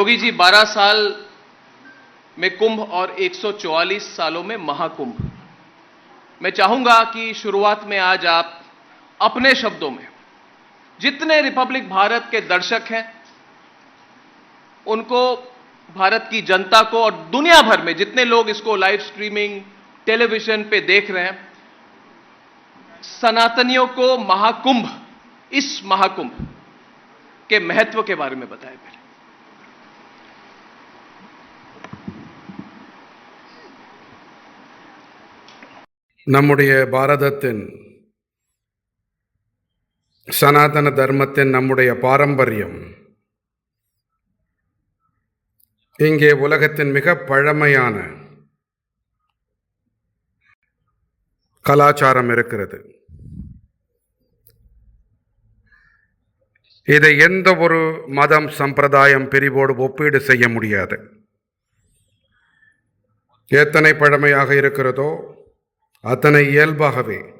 योगी जी 12 साल में कुंभ और 144 सालों में महाकुंभ। मैं चाहूँगा कि शुरुआत में आज आप अपने शब्दों में, जितने रिपब्लिक भारत के दर्शक हैं, उनको, भारत की जनता को और दुनिया भर में जितने लोग इसको लाइव स्ट्रीमिंग टेलीविज़न पे देख रहे हैं, सनातनियों को महाकुंभ, इस महाकुंभ के महत्व के बारे में बताएँ पहले நம்முடைய பாரதத்தின் சனாதன தர்மத்தின் நம்முடைய பாரம்பரியம். இங்கே உலகத்தின் மிக பழமையான கலாச்சாரம் இருக்கிறது. இதை எந்த ஒரு மதம் சம்பிரதாயம் பிரிவோடு ஒப்பீடு செய்ய முடியாது. எத்தனை பழமையாக இருக்கிறதோ அத்தனை இயல்பாகவே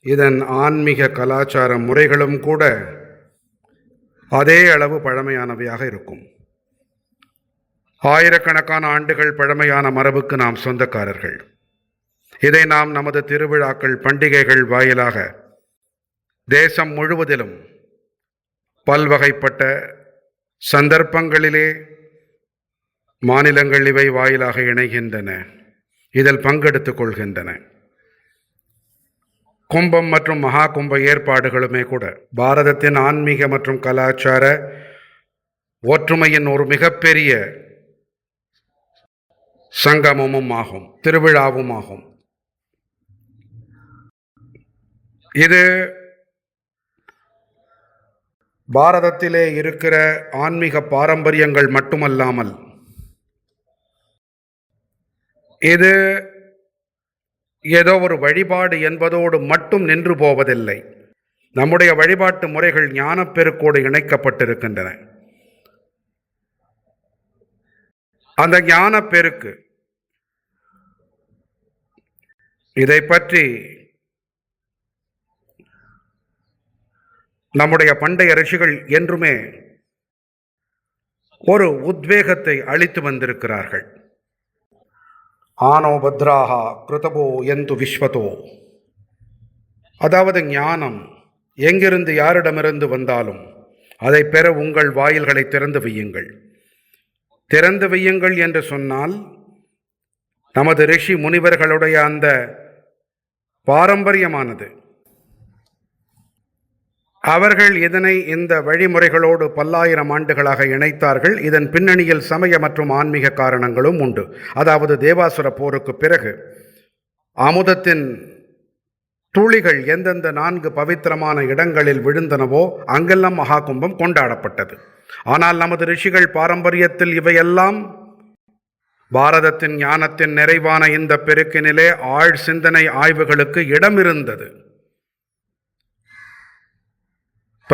இதன் ஆன்மீக கலாச்சார முறைகளும் கூட அதே அளவு பழமையானவையாக இருக்கும். ஆயிரக்கணக்கான ஆண்டுகள் பழமையான மரபுக்கு நாம் சொந்தக்காரர்கள். இதை நாம் நமது திருவிழாக்கள் பண்டிகைகள் வாயிலாக தேசம் முழுவதிலும் பல்வகைப்பட்ட சந்தர்ப்பங்களிலே மாநிலங்கள் இவை வாயிலாக இணைகின்றன. இதில் பங்கெடுத்துக் கொள்கின்றன. கும்பம் மற்றும் மகா கும்ப ஏற்பாடுகளுமே கூட பாரதத்தின் ஆன்மீக மற்றும் கலாச்சார ஒற்றுமையின் ஒரு மிகப்பெரிய சங்கமமும் ஆகும் திருவிழாவும் ஆகும். இது பாரதத்திலே இருக்கிற ஆன்மீக பாரம்பரியங்கள் மட்டுமல்லாமல் இது ஏதோ ஒரு வழிபாடு என்பதோடு மட்டும் நின்று போவதில்லை. நம்முடைய வழிபாட்டு முறைகள் ஞானப்பெருக்கோடு இணைக்கப்பட்டிருக்கின்றன. அந்த ஞானப்பெருக்கு இதை பற்றி நம்முடைய பண்டைய ரிஷிகள் என்றுமே ஒரு உத்வேகத்தை அளித்து வந்திருக்கிறார்கள். ஆனோ பத்ராகா கிருதபோ எந்து விஸ்வதோ. அதாவது ஞானம் எங்கிருந்து யாரிடமிருந்து வந்தாலும் அதை பெற உங்கள் வாயில்களை திறந்து வையுங்கள். திறந்து வையுங்கள் என்று சொன்னால் நமது ரிஷி முனிவர்களுடைய அந்த பாரம்பரியமானது. அவர்கள் இதனை இந்த வழிமுறைகளோடு பல்லாயிரம் ஆண்டுகளாக இணைத்தார்கள். இதன் பின்னணியில் சமய மற்றும் ஆன்மீக காரணங்களும் உண்டு. அதாவது தேவாசுர போருக்கு பிறகு அமுதத்தின் துளிகள் எந்தெந்த நான்கு பவித்திரமான இடங்களில் விழுந்தனவோ அங்கெல்லாம் மகா கும்பம் கொண்டாடப்பட்டது. ஆனால் நமது ரிஷிகள் பாரம்பரியத்தில் இவையெல்லாம் பாரதத்தின் ஞானத்தின் நிறைவான இந்த பெருக்கினிலே ஆழ் சிந்தனை ஆய்வுகளுக்கு இடம் இருந்தது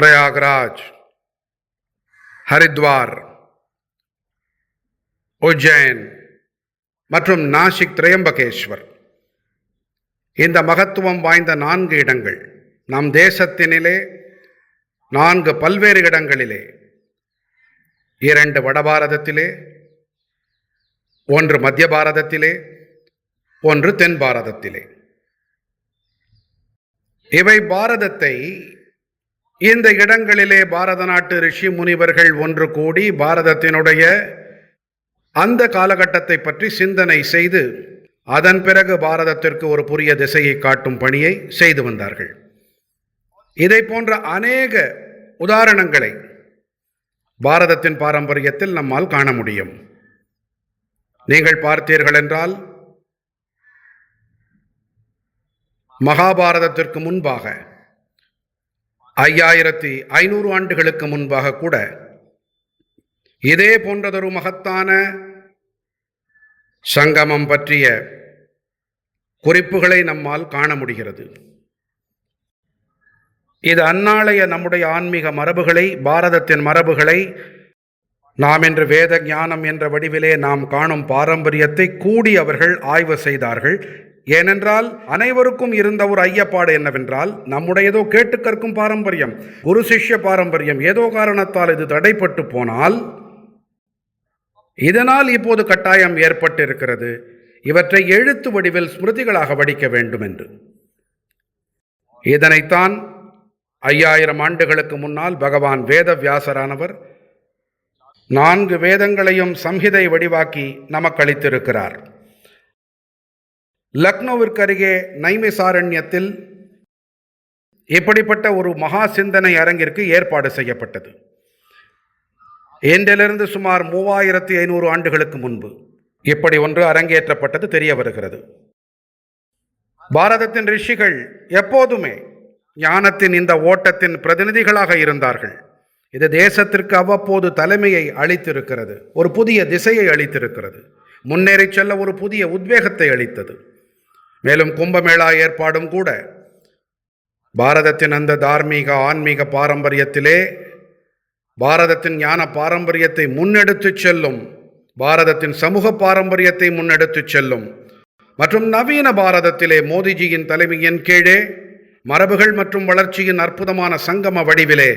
பிரயாக்ராஜ் ஹரித்வார் உஜ்ஜைன் மற்றும் நாசிக் திரையம்பகேஸ்வர் இந்த மகத்துவம் வாய்ந்த நான்கு இடங்கள். நம் தேசத்தினிலே நான்கு பல்வேறு இடங்களிலே. இரண்டு வடபாரதத்திலே ஒன்று மத்திய பாரதத்திலே ஒன்று தென் பாரதத்திலே. இவை பாரதத்தை இந்த இடங்களிலே பாரத நாட்டு ரிஷி முனிவர்கள் ஒன்று கூடி பாரதத்தினுடைய அந்த காலகட்டத்தை பற்றி சிந்தனை செய்து அதன் பிறகு பாரதத்திற்கு ஒரு புதிய திசையை காட்டும் பணியை செய்து வந்தார்கள். இதை போன்ற அநேக உதாரணங்களை பாரதத்தின் பாரம்பரியத்தில் நம்மால் காண முடியும். நீங்கள் பார்த்தீர்கள் என்றால் மகாபாரதத்திற்கு முன்பாக ஐயாயிரத்தி ஐநூறு ஆண்டுகளுக்கு முன்பாக கூட இதே போன்றதொரு மகத்தான சங்கமம் பற்றிய குறிப்புகளை நம்மால் காண முடிகிறது. இது அந்நாளைய நம்முடைய ஆன்மீக மரபுகளை பாரதத்தின் மரபுகளை நாம் இன்று வேத ஞானம் என்ற வடிவிலே நாம் காணும் பாரம்பரியத்தை கூடி அவர்கள் ஆய்வு செய்தார்கள். ஏனென்றால் அனைவருக்கும் இருந்த ஒரு ஐயப்பாடு என்னவென்றால் நம்முடையதோ கேட்டு கற்கும் பாரம்பரியம் குரு சிஷ்ய பாரம்பரியம் ஏதோ காரணத்தால் இது தடைப்பட்டு போனால் இதனால் இப்போது கட்டாயம் ஏற்பட்டிருக்கிறது. இவற்றை எழுத்து வடிவில் ஸ்மிருதிகளாக வடிக்க வேண்டும் என்று இதனைத்தான் ஐயாயிரம் ஆண்டுகளுக்கு முன்னால் பகவான் வேதவியாசரானவர் நான்கு வேதங்களையும் சம்ஹிதை வடிவாக்கி நமக்களித்திருக்கிறார் லக்னோவிற்கு அருகே நைமிசாரண்யத்தில் இப்படிப்பட்ட ஒரு மகா சிந்தனை அரங்கிற்கு ஏற்பாடு செய்யப்பட்டது. இன்றிலிருந்து சுமார் மூவாயிரத்தி ஐநூறு ஆண்டுகளுக்கு முன்பு இப்படி ஒன்று அரங்கேற்றப்பட்டது தெரிய வருகிறது. பாரதத்தின் ரிஷிகள் எப்போதுமே ஞானத்தின் இந்த ஓட்டத்தின் பிரதிநிதிகளாக இருந்தார்கள். இது தேசத்திற்கு அவ்வப்போது தலைமையை அளித்திருக்கிறது. ஒரு புதிய திசையை அளித்திருக்கிறது. முன்னேறி செல்ல ஒரு புதிய உத்வேகத்தை அளித்தது. மேலும் கும்பமேளா ஏற்பாடும் கூட பாரதத்தின் அந்த தார்மீக ஆன்மீக பாரம்பரியத்திலே பாரதத்தின் ஞான பாரம்பரியத்தை முன்னெடுத்துச் செல்லும் பாரதத்தின் சமூக பாரம்பரியத்தை முன்னெடுத்துச் செல்லும். மற்றும் நவீன பாரதத்திலே மோதிஜியின் தலைமையின் கீழே மரபுகள் மற்றும் வளர்ச்சியின் அற்புதமான சங்கம வடிவிலே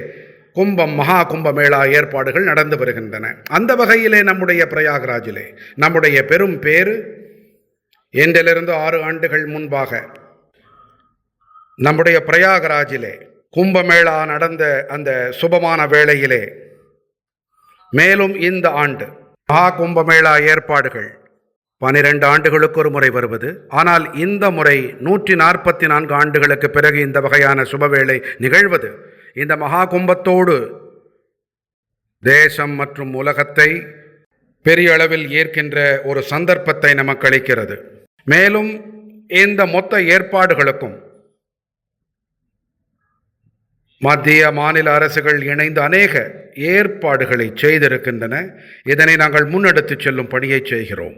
கும்பம் மகா கும்பமேளா ஏற்பாடுகள் நடந்து வருகின்றன. அந்த வகையிலே நம்முடைய பிரயாகராஜிலே நம்முடைய பெரும் பேறு இன்றிலிருந்து ஆறு ஆண்டுகள் முன்பாக நம்முடைய பிரயாகராஜிலே கும்பமேளா நடந்த அந்த சுபமான வேளையிலே மேலும் இந்த ஆண்டு மகா கும்பமேளா ஏற்பாடுகள் பனிரெண்டு ஆண்டுகளுக்கு ஒரு முறை வருவது. ஆனால் இந்த முறை நூற்றி நாற்பத்தி நான்கு ஆண்டுகளுக்கு பிறகு இந்த வகையான சுபவேளை நிகழ்வது. இந்த மகா கும்பத்தோடு தேசம் மற்றும் உலகத்தை பெரிய அளவில் ஏற்கின்ற ஒரு சந்தர்ப்பத்தை நமக்கு அளிக்கிறது. மேலும் இந்த மொத்த ஏற்பாடுகளுக்கும் மத்திய மாநில அரசுகள் இணைந்து அநேக ஏற்பாடுகளை செய்திருக்கின்றன. இதனை நாங்கள் முன்னெடுத்துச் செல்லும் பணியை செய்கிறோம்.